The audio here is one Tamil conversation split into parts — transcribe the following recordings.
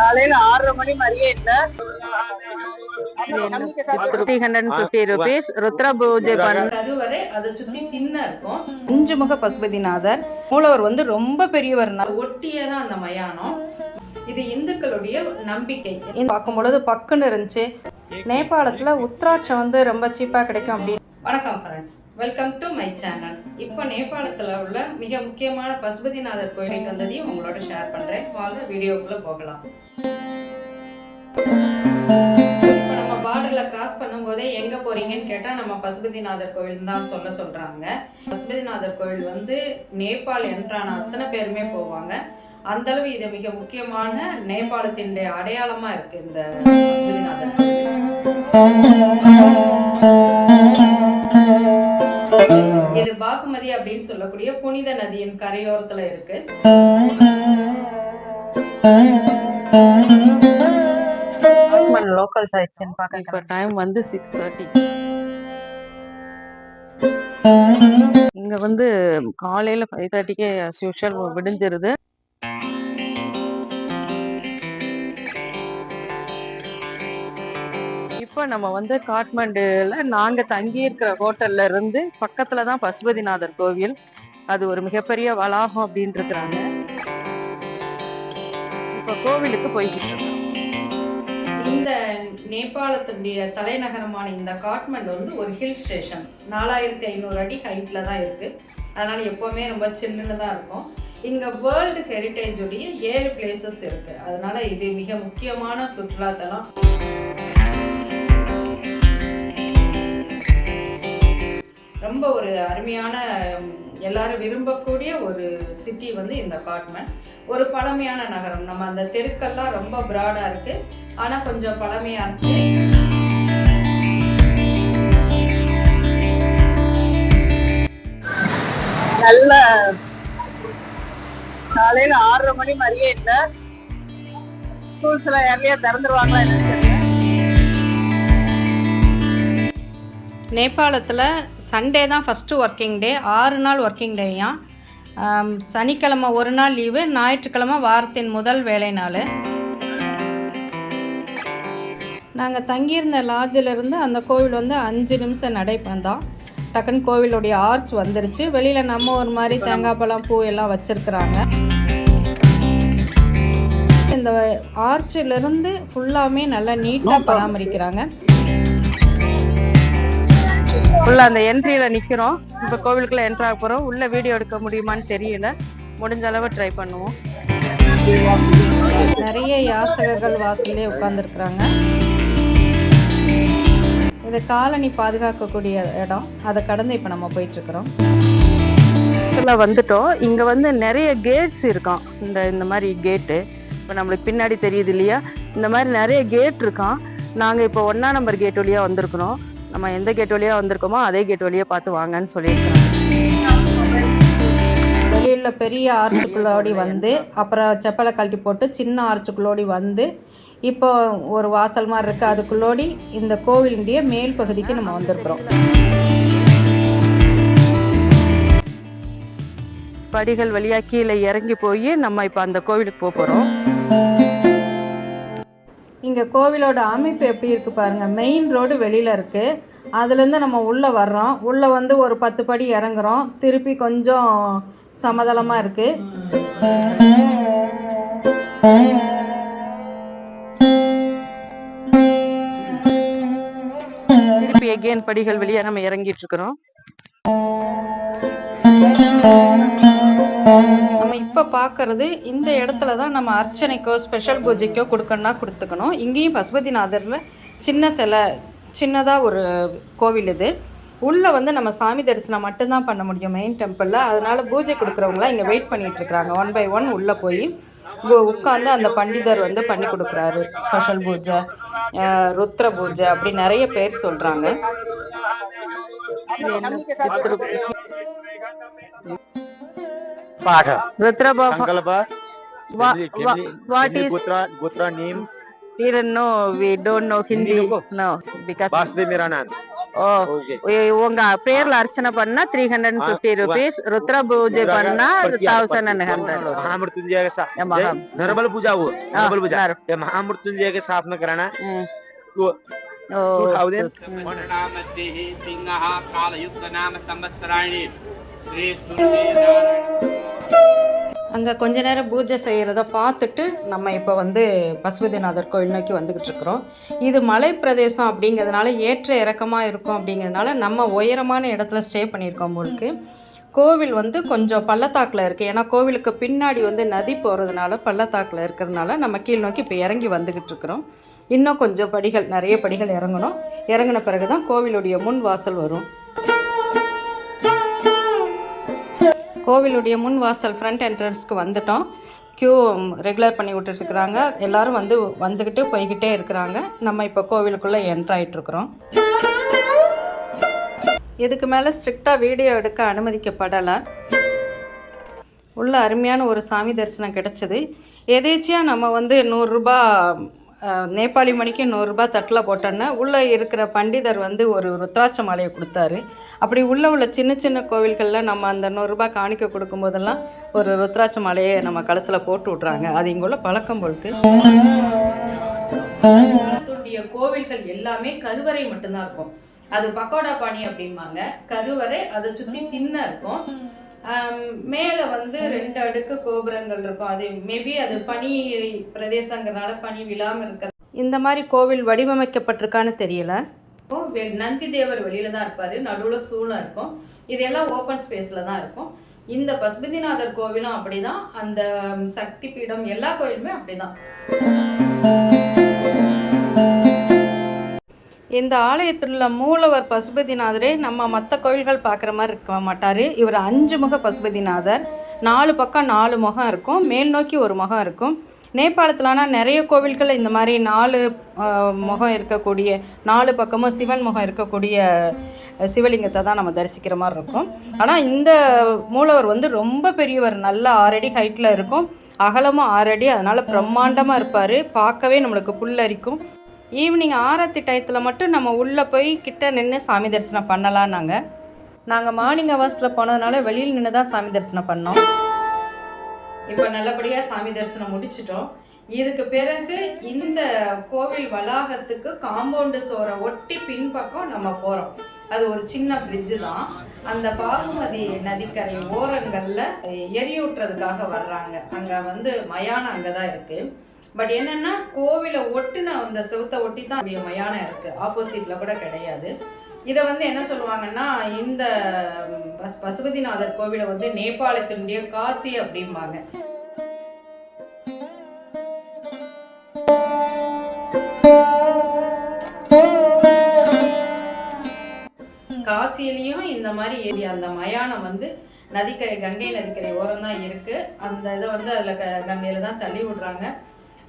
காலையில ஆறரை மணி மாதிரியே இல்ல. பசுபதிநாதர். மூலவர் வந்து ரொம்ப பெரியவர். ஒட்டியே தான் அந்த மயானம். இது இந்துக்களுடைய நம்பிக்கை. பார்க்கும் பொழுது பக்குன்னு இருந்துச்சு. நேபாளத்துல உத்ராட்சம் வந்து ரொம்ப சீப்பா கிடைக்கும் அப்படி வணக்கம் friends welcome to my channel இப்போ நேபாளத்தில் உள்ள மிக முக்கியமான பசுபதிநாதர் கோயிலுக்கு வந்ததையும் உங்களோட ஷேர் பண்ணுறேன் வாங்க வீடியோக்குள்ளே போகலாம். இப்போ நம்ம பார்டரில் கிராஸ் பண்ணும்போதே எங்கே போகிறீங்கன்னு கேட்டால் நம்ம பசுபதிநாதர் கோயில் தான் சொல்ல சொல்கிறாங்க பசுபதிநாதர் கோயில் வந்து நேபாள் என்றான அத்தனை பேருமே போவாங்க. அந்த அளவு இது மிக முக்கியமான நேபாளத்தினுடைய அடையாளமாக இருக்குது இந்த பசுபதிநாதர் கோயில். இது பாகுமதி அப்படின்னு சொல்லக்கூடிய புனித நதியின் கரையோரத்துல இருக்கு. லோக்கல் சைட்ஸ் இப்ப டைம் வந்து சிக்ஸ் தேர்ட்டி இங்க வந்து காலையில ஃபைவ் தேர்ட்டிக்கே usual விடிஞ்சிருது. நம்ம வந்து காட்மண்டுல நாங்க தங்கி இருக்கிற ஹோட்டல்ல இருந்து பக்கத்துல தான் பசுபதிநாதர் கோவில். அது ஒரு மிகப்பெரிய வளாகம் அப்படின்னு இருக்கிறாங்க இப்ப கோவிலுக்கு போய்கிட்டு இருக்கோம். இந்த நேபாளத்துடைய தலைநகரமான இந்த காட்மண்ட் வந்து ஒரு ஹில் ஸ்டேஷன் நாலாயிரத்தி ஐநூறு அடி ஹைட்டில் தான் இருக்குது அதனால் எப்போவுமே ரொம்ப சில்லுன்னு தான் இருக்கும். இங்கே வேர்ல்டு ஹெரிட்டேஜுடைய ஏழு பிளேசஸ் இருக்குது அதனால இது மிக முக்கியமான சுற்றுலாத்தலம். ரொம்ப ஒரு அருமையான எல்லாரும் விரும்பக்கூடிய ஒரு சிட்டி வந்து இந்த காட்மண்ட் ஒரு பழமையான நகரம். நம்ம அந்த தெருக்கள்லாம் ரொம்ப ப்ராடாக இருக்கு. ஆனால் கொஞ்சம் பழமையாக இருக்கு. நல்ல காலையில ஆறரை மணி மாதிரியே இல்ல ஸ்கூல்ஸ் எல்லாம் ஏர்லியா திறந்துருவாங்களா என்னன்னு நேபாளத்தில் சண்டே தான் ஃபஸ்ட்டு ஒர்க்கிங் டே ஆறு நாள் ஒர்க்கிங் டேயா சனிக்கிழமை ஒரு நாள் லீவு ஞாயிற்றுக்கிழமை வாரத்தின் முதல் வேலை நாள். நாங்கள் தங்கியிருந்த லாட்ஜில் இருந்து அந்த கோவில் வந்து அஞ்சு நிமிஷம் நடைபந்தான் டக்குன்னு கோவிலுடைய ஆர்ச் வந்துருச்சு. வெளியில் நம்ம ஒரு மாதிரி தேங்காய் பழம் பூ எல்லாம் வச்சுருக்குறாங்க. இந்த ஆர்ச்சிலிருந்து ஃபுல்லாமே நல்லா நீட்டாக பராமரிக்கிறாங்க. உள்ள அந்த என்ட்ரியில நிக்கிறோம். இப்ப கோவிலுக்குள்ள என்ட்ரு ஆக போறோம். உள்ள வீடியோ எடுக்க முடியுமான்னு தெரியல. முடிஞ்ச அளவு ட்ரை பண்ணுவோம். நிறைய யாசகர்கள் வாசல்லே உட்காந்துருக்குறாங்க இது காலனி பாதுகாக்கக்கூடிய இடம். அதை கடந்து இப்போ நம்ம போயிட்டுருக்குறோம். வந்துட்டோம். இங்க வந்து நிறைய கேட்ஸ் இருக்கான் இந்த இந்த மாதிரி கேட்டு இப்ப நம்மளுக்கு பின்னாடி தெரியுது இல்லையா? இந்த மாதிரி நிறைய கேட் இருக்கான் நாங்க இப்போ ஒன்னா நம்பர் கேட் வழியா வந்திருக்கிறோம். நம்ம எந்த கேட் வழியாக வந்திருக்கோமோ அதே கேட் வழியா பார்த்து வாங்கன்னு சொல்லியிருக்கிறோம் வெளியில் பெரிய ஆர்ச்சுக்குள்ளோடி வந்து அப்புறம் செப்பலை கழட்டி போட்டு சின்ன ஆர்ச்சுக்குள்ளோடி வந்து இப்போ ஒரு வாசல் மாதிரி இருக்குது அதுக்குள்ளோடி இந்த கோவிலுடைய மேல் பகுதிக்கு நம்ம வந்திருக்கிறோம். படிகள் வழியாக கீழே இறங்கி போய் நம்ம இப்போ அந்த கோவிலுக்கு போக போகிறோம் இங்கே கோவிலோட அமைப்பு எப்படி இருக்குது பாருங்கள் மெயின் ரோடு வெளியில் இருக்குது அதுலேருந்து நம்ம உள்ளே வர்றோம். உள்ளே வந்து ஒரு பத்து படி இறங்குறோம். திருப்பி கொஞ்சம் சமதளமாக இருக்குது திருப்பி எகெயின் படிகள் வெளியே நம்ம இறங்கிட்டு இருக்கிறோம். நம்ம இப்போ பார்க்கறது இந்த இடத்துல தான் நம்ம அர்ச்சனைக்கோ ஸ்பெஷல் பூஜைக்கோ கொடுக்கணும்னா கொடுத்துக்கணும். இங்கேயும் பசுபதிநாதரில் சின்ன சிலை சின்னதாக ஒரு கோவில் இது. உள்ளே வந்து நம்ம சாமி தரிசனம் மட்டும்தான் பண்ண முடியும் மெயின் டெம்பிளில் அதனால் பூஜை கொடுக்குறவங்களாம் இங்கே வெயிட் பண்ணிகிட்ருக்குறாங்க ஒன் பை ஒன் உள்ளே போய் உட்காந்து அந்த பண்டிதர் வந்து பண்ணி கொடுக்குறாரு. ஸ்பெஷல் பூஜை ருத்ர பூஜை அப்படி நிறைய பேர் சொல்கிறாங்க पाठ ருத்ரபாபா संकल्प Wha- Hindi- wha- Hindi- what Hindi is- gotra gotra name Didn't know we don't know Hindi. Hindi ko. No, because Vasudev मेरा नाम ஓ ஓகே உ- உங்க பேர்ல அர்ச்சனை பண்ணா three hundred and fifty rupees Rudra பூஜை பண்ணா தௌசண்ட் அண்ட் ஹண்ட்ரட் महामृत्युंजय का सा- या महा- जय नरबल पूजा हो नरबल पूजा नर- ये महामृत्युंजय के स्थापना कराना ம். तो ஓ टू थाउजेंड मध्ये सिंहः कालयुक्तनाम संवत्सराणि श्री सूर्यनारायण அங்கே கொஞ்ச நேரம் பூஜை செய்கிறத பார்த்துட்டு நம்ம இப்போ வந்து பசுபதிநாதர் கோயில் நோக்கி வந்துக்கிட்டு இருக்கிறோம். இது மலை பிரதேசம் அப்படிங்கிறதுனால ஏற்ற இறக்கமாக இருக்கும் அப்படிங்கிறதுனால நம்ம உயரமான இடத்துல ஸ்டே பண்ணியிருக்கோம் உங்களுக்கு கோவில் வந்து கொஞ்சம் பள்ளத்தாக்கில் இருக்குது ஏன்னா கோவிலுக்கு பின்னாடி வந்து நதி போகிறதுனால பள்ளத்தாக்கில் இருக்கிறதுனால நம்ம கீழ் நோக்கி இப்போ இறங்கி வந்துக்கிட்டு இருக்கிறோம். இன்னும் கொஞ்சம் படிகள் நிறைய படிகள் இறங்கணும். இறங்கின பிறகு தான் கோவிலுடைய முன் வாசல் வரும். கோவிலுடைய முன் வாசல் ஃப்ரண்ட் என்ட்ரன்ஸ்க்கு வந்துட்டோம். க்யூ ரெகுலர் பண்ணி விட்டுட்டுருக்குறாங்க. எல்லாரும் வந்து வந்துக்கிட்டு போய்கிட்டே இருக்கிறாங்க. நம்ம இப்போ கோவிலுக்குள்ளே என்ட்ரு இதுக்கு மேலே ஸ்ட்ரிக்டாக வீடியோ எடுக்க அனுமதிக்கப்படலை. உள்ள அருமையான ஒரு சாமி தரிசனம் கிடச்சிது. எதேச்சியாக நம்ம வந்து நூறுரூபா நேபாளி மணிக்கு நூறுரூபா தட்டில் போட்டோன்னா உள்ளே இருக்கிற பண்டிதர் வந்து ஒரு ருத்ராட்ச மாலையை கொடுத்தாரு. அப்படி உள்ளே உள்ள சின்ன சின்ன கோவில்களில் நம்ம அந்த நூறுரூபா காணிக்க கொடுக்கும்போதெல்லாம் ஒரு ருத்ராட்ச மாலையை நம்ம கழுத்தில் போட்டு விட்றாங்க. அது இங்குள்ள பழக்கம் போலுக்கு கோவில்கள் எல்லாமே கருவறை மட்டும்தான் இருக்கும். அது பக்கோடா பாணி அப்படிம்பாங்க. கருவறை அதை சுற்றி திண்ண இருக்கும். மேலே வந்து ரெண்டு அடுக்கு கோபுரங்கள் இருக்கும். அது மேபி அது பனி பிரதேசங்கிறனால பனி விழாமல் இருக்க இந்த மாதிரி கோவில் வடிவமைக்கப்பட்டிருக்கான்னு தெரியல. இருக்கும். நந்தி தேவர் வெளியில தான் இருப்பாரு. நடுவில் சூளம் இருக்கும். இதெல்லாம் ஓப்பன் ஸ்பேஸில் தான் இருக்கும். இந்த பசுபதிநாதர் கோவிலும் அப்படிதான். அந்த சக்தி பீடம் எல்லா கோயிலுமே அப்படிதான். இந்த ஆலயத்தில் உள்ள மூலவர் பசுபதிநாதரே நம்ம மற்ற கோயில்கள் பார்க்குற மாதிரி இருக்க மாட்டார். இவர் அஞ்சு முக பசுபதிநாதர். நாலு பக்கம் நாலு முகம் இருக்கும். மேல் நோக்கி ஒரு முகம் இருக்கும். நேபாளத்துலனா நிறைய கோவில்கள் இந்த மாதிரி நாலு முகம் இருக்கக்கூடிய நாலு பக்கமும் சிவன் முகம் இருக்கக்கூடிய சிவலிங்கத்தை தான் நம்ம தரிசிக்கிற மாதிரி இருக்கும். ஆனால் இந்த மூலவர் வந்து ரொம்ப பெரியவர். நல்ல ஆறடி ஹைட்டில் இருக்கும். அகலமும் ஆறடி அதனால் பிரம்மாண்டமாக இருப்பார். பார்க்கவே நம்மளுக்கு புல்லரிக்கும். ஈவினிங் ஆறத்தி டயத்தில் மட்டும் நம்ம உள்ளே போய் கிட்ட நின்று சாமி தரிசனம் பண்ணலாம் நாங்கள் நாங்கள் மார்னிங் ஹவர்ஸில் போனதுனால வெளியில் நின்று தான் சாமி தரிசனம் பண்ணோம். இப்போ நல்லபடியாக சாமி தரிசனம் முடிச்சிட்டோம். இதுக்கு பிறகு இந்த கோவில் வளாகத்துக்கு காம்பவுண்டு சோரை ஒட்டி பின்பக்கம் நம்ம போகிறோம் அது ஒரு சின்ன பிரிட்ஜு தான். அந்த பாகுமதி நதிக்கரை ஓரங்களில் எரியூட்டுறதுக்காக வர்றாங்க. அங்கே வந்து மயானம் அங்கே தான் இருக்குது பட் என்னன்னா கோவிலை ஒட்டுன அந்த செவுத்தை ஒட்டி தான் அப்படியே மயானம் இருக்குது ஆப்போசிட்டில் கூட கிடையாது. இதை வந்து என்ன சொல்லுவாங்கன்னா இந்த பஸ் பசுபதிநாதர் கோவிலை வந்து நேபாளத்தினுடைய காசி அப்படிம்பாங்க. காசியிலையும் இந்த மாதிரி ஏரியா அந்த மயானம் வந்து நதிக்கரை கங்கை நதிக்கரை ஓரம் தான் இருக்கு. அந்த இதை வந்து அதில் க கங்கையில் தான் தள்ளி விடுறாங்க.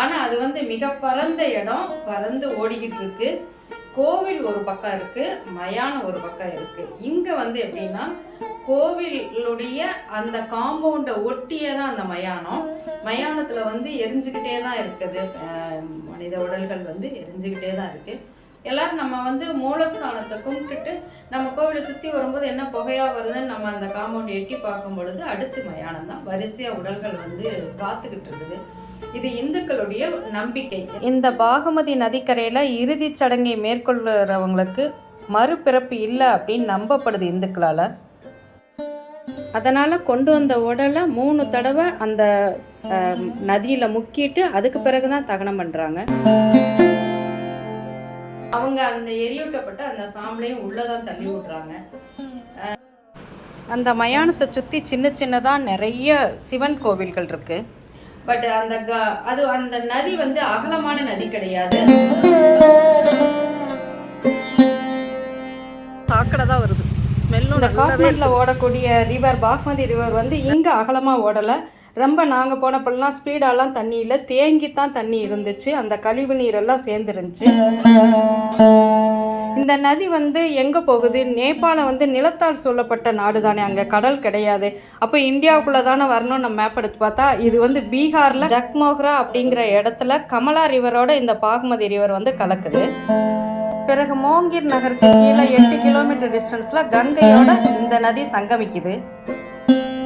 ஆனால் அது வந்து மிக பரந்த இடம் பறந்து ஓடிக்கிட்டு இருக்கு. கோவில் ஒரு பக்கம் இருக்கு மயானம் ஒரு பக்கம் இருக்கு. இங்க வந்து எப்படின்னா கோவிலுடைய அந்த காம்பவுண்டை ஒட்டியே தான் அந்த மயானம். மயானத்துல வந்து எரிஞ்சுக்கிட்டே தான் இருக்குது. மனித உடல்கள் வந்து எரிஞ்சுக்கிட்டே தான் இருக்கு. எல்லாரும் நம்ம வந்து மூலஸ்தானத்தை கும்பிட்டுட்டு நம்ம கோவிலை சுற்றி வரும்போது என்ன புகையா வருதுன்னு நம்ம அந்த காம்பவுண்ட் எட்டி பார்க்கும் பொழுது அடுத்து மயானம் தான். வரிசையாக உடல்கள் வந்து காத்துக்கிட்டு இருக்குது. இது இந்துக்களுடைய நம்பிக்கை. இந்த பாகமதி நதிக்கரையில் இறுதிச் சடங்கை மேற்கொள்கிறவங்களுக்கு மறுபிறப்பு இல்லை அப்படின்னு நம்பப்படுது இந்துக்களால். அதனால் கொண்டு வந்த உடலை மூணு தடவை அந்த நதியில் முக்கிட்டு அதுக்கு பிறகு தான் தகனம் பண்ணுறாங்க அவங்க அந்த எரியூட்டப்பட்ட அந்த சாம்பலையும் உள்ளதான் தள்ளி விடுறாங்க. அந்த மயானத்தை சுற்றி சின்ன சின்னதாக நிறைய சிவன் கோவில்கள் இருக்கு. பட் அந்த க- அது அந்த நதி வந்து அகலமான நதி கிடையாது. சாக்கடை தான் வருது. ஸ்மெல்லும் இந்த காட்மண்டில் ஓடக்கூடிய ரிவர் பாக்மதி ரிவர் வந்து இங்கே அகலமாக ஓடலை. ரொம்ப நாங்கள் போனப்பெல்லாம் ஸ்பீடாலாம் தண்ணி இல்லை தேங்கி தான் தண்ணி இருந்துச்சு. அந்த கழிவு நீரெல்லாம் சேர்ந்துருந்துச்சு. இந்த நதி வந்து எங்கே போகுது? நேபாளம் வந்து நிலத்தால் சூழப்பட்ட நாடு தானே அங்கே கடல் கிடையாது. அப்போ இந்தியாவுக்குள்ளே தானே வரணும் நம்ம மேப் எடுத்து பார்த்தா இது வந்து பீகாரில் ஜக்மோஹ்ரா அப்படிங்கிற இடத்துல கமலா ரிவரோட இந்த பாகுமதி ரிவர் வந்து கலக்குது. பிறகு மோங்கிர் நகருக்கு கீழே எட்டு கிலோமீட்டர் டிஸ்டன்ஸில் கங்கையோட இந்த நதி சங்கமிக்குது.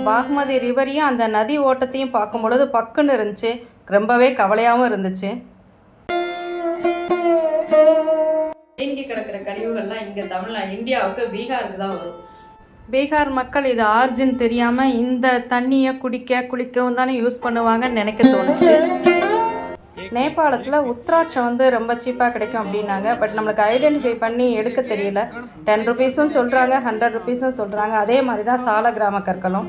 பாக்மதி ரிவரையும் அந்த நதி ஓட்டத்தையும் பார்க்கும் பொழுது பக்குன்னு இருந்துச்சு. ரொம்பவே கவலையாகவும் இருந்துச்சு. தேங்கி கிடக்கிற கழிவுகள்லாம் இங்கே தமிழ்நா இந்தியாவுக்கு பீகாருக்கு தான் வரும். பீகார் மக்கள் இது ஆர்ஜின் தெரியாமல் இந்த தண்ணியை குடிக்க குளிக்கவும் தானே யூஸ் பண்ணுவாங்கன்னு நினைக்க தோணுச்சு. நேபாளத்தில் உத்ராட்சம் வந்து ரொம்ப சீப்பாக கிடைக்கும் அப்படின்னாங்க. பட் நம்மளுக்கு ஐடென்டிஃபை பண்ணி எடுக்க தெரியல. டென் ருபீஸும் சொல்கிறாங்க ஹண்ட்ரட் ருபீஸும் சொல்கிறாங்க அதே மாதிரி தான் சால கிராம கற்களும்.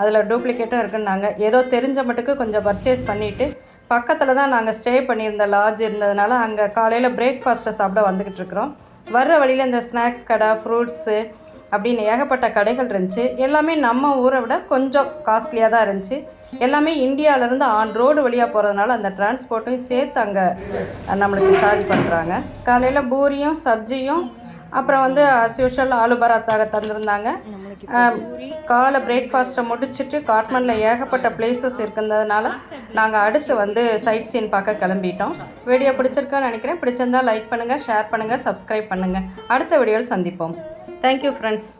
அதில் டூப்ளிகேட்டும் இருக்குன்னாங்க. ஏதோ தெரிஞ்ச மட்டுக்கு கொஞ்சம் பர்ச்சேஸ் பண்ணிவிட்டு பக்கத்தில் தான் நாங்கள் ஸ்டே பண்ணியிருந்த லாட்ஜ் இருந்ததுனால அங்கே காலையில் பிரேக்ஃபாஸ்ட்டை சாப்பிட வந்துக்கிட்டு இருக்கிறோம். வர்ற வழியில் இந்த ஸ்நாக்ஸ் கடை ஃப்ரூட்ஸு அப்படின்னு ஏகப்பட்ட கடைகள் இருந்துச்சு. எல்லாமே நம்ம ஊரை விட கொஞ்சம் காஸ்ட்லியாக தான் இருந்துச்சு. எல்லாமே இந்தியாவிலேருந்து ஆன் ரோடு வழியாக போகிறதுனால அந்த டிரான்ஸ்போர்ட்டையும் சேர்த்து அங்கே நம்மளுக்கு சார்ஜ் பண்ணுறாங்க காலையில் பூரியும் சப்ஜியும் அப்புறம் வந்து அஸ் யூஷுவல் ஆலு பராத்தாக தந்திருந்தாங்க. காலை பிரேக்ஃபாஸ்ட்டை முடிச்சுட்டு காட்மண்டில் ஏகப்பட்ட பிளேசஸ் இருக்கிறதுனால நாங்கள் அடுத்து வந்து சைட் சீன் பார்க்க கிளம்பிட்டோம். வீடியோ பிடிச்சிருக்கான்னு நினைக்கிறேன். பிடிச்சிருந்தா லைக் பண்ணுங்கள் ஷேர் பண்ணுங்கள் சப்ஸ்கிரைப் பண்ணுங்கள் அடுத்த வீடியோவில் சந்திப்போம். Thank you friends